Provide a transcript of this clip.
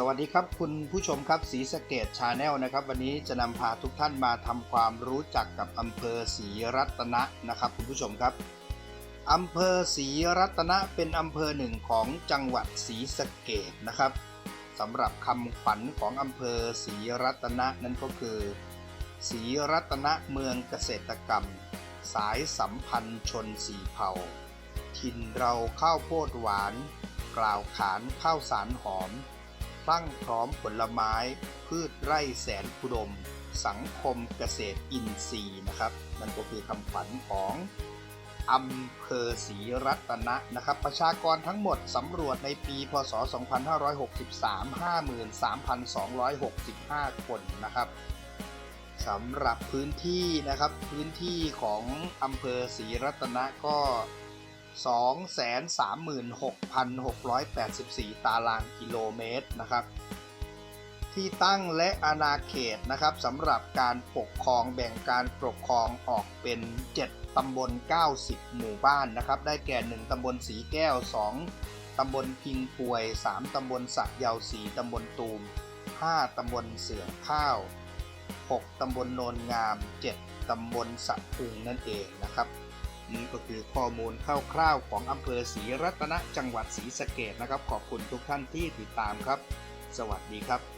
สวัสดีครับ คุณผู้ชมครับสีสะเกตชาแนลนะครับ วันนี้จะนำพาทุกท่านมาทำความรู้จักกับอำเภอศรีรัตนะนะครับคุณผู้ชมครับอำเภอศรีรัตนะเป็นอำเภอหนึ่งของจังหวัดศรีสะเกตนะครับสำหรับคำขวัญของอำเภอศรีรัตนะนั่นก็คือศรีรัตนะเมืองเกษตรกรรม สายสัมพันธ์ชนสีเผ่า ถิ่นเราข้าวโพดหวาน กล่าวขานข้าวสารหอม พลั่งพร้อมผลไม้ พืชไร่แสนอุดม สังคมเกษตรอินทรีย์นะครับนั่นก็คือคำขวัญของอำเภอศรีรัตนะนะครับ ประชากรทั้งหมดสำรวจในปี พศ 2563 53,265 คนนะครับสำหรับพื้นที่นะครับพื้นที่ของอำเภอศรีรัตนะก็ 236,684 ตารางกิโลเมตรนะครับ ที่ตั้งและอาณาเขตนะครับสำหรับการปกครองแบ่งการปกครองออกเป็น 7 ตำบล 90 หมู่บ้านนะครับ ได้แก่ 1 ตำบลสีแก้ว 2 ตำบลพิงป่วย 3 ตำบลสักยาว4ตำบลตูม 5 ตำบลเสือข้าว 6 ตำบลโนนงาม 7 ตำบลสะพุงนั่นเองนะครับ นี่ก็คือข้อมูลคร่าวๆของอำเภอศรีรัตนะจังหวัดศรีสะเกดนะครับ ขอบคุณทุกท่านที่ติดตามครับ สวัสดีครับ